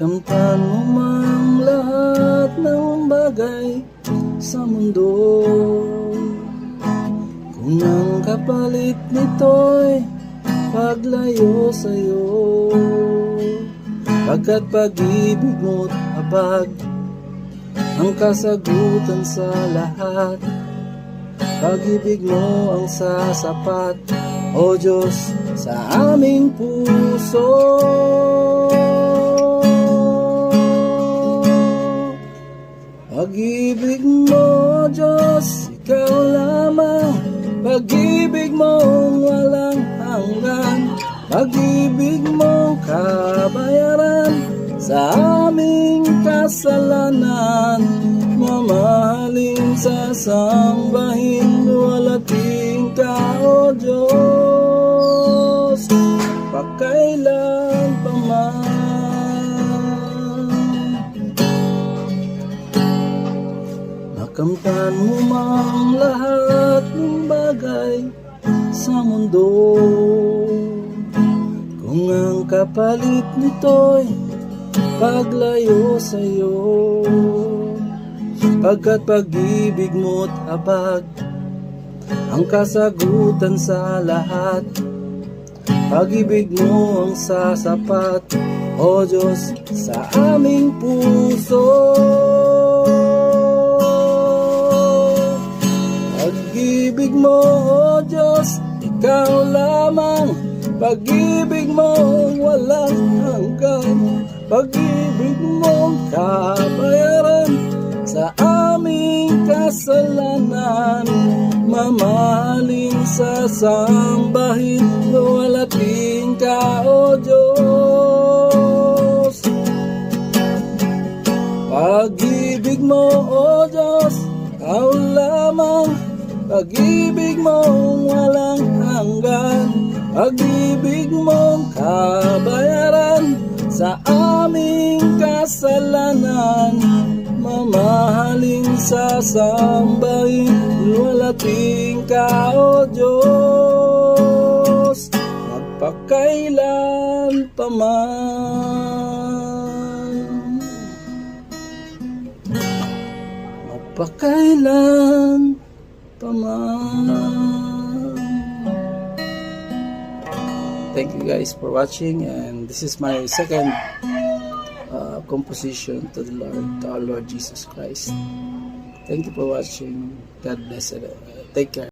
Makamtan mo mang lahat ng bagay sa mundo. Kung ang kapalit nito'y paglayo sa'yo Pagkat pag-ibig mo't habag Ang kasagutan sa lahat. Pag-ibig mo ang sasapat O Diyos sa aming puso Pag-ibig mo, Diyos, ikaw lamang. Pag-ibig mo walang hanggan. Pag-ibig mo kabayaran Sa aming kasalanan. Mamahalin sa sambahin Walating ka, O Diyos. Pakailan Makamtan mo mang lahat ng bagay sa mundo. Kung ang kapalit nito'y paglayo sa'yo Pagkat pag-ibig mo't habag Ang kasagutan sa lahat. Pag-ibig mo ang sasapat O Diyos sa aming puso ikaw lamang Pag-ibig mo, walang hanggan. Pag-ibig mo, kabayaran Sa aming kasalanan. Mamahalin sa sambahin Walating ka, O Diyos. Pag-ibig mo, O Diyos, ikaw lamang Pag-ibig mo walang hanggan Pag-ibig mo kabayaran Sa aming kasalanan Mamahalin sa sambahin Walating ka, O Diyos. Magpakailan pa man. Magpakailan Thank you guys for watching and this is my second uh, composition to the Lord, to our Lord Jesus Christ. Thank you for watching. God bless it. Take care.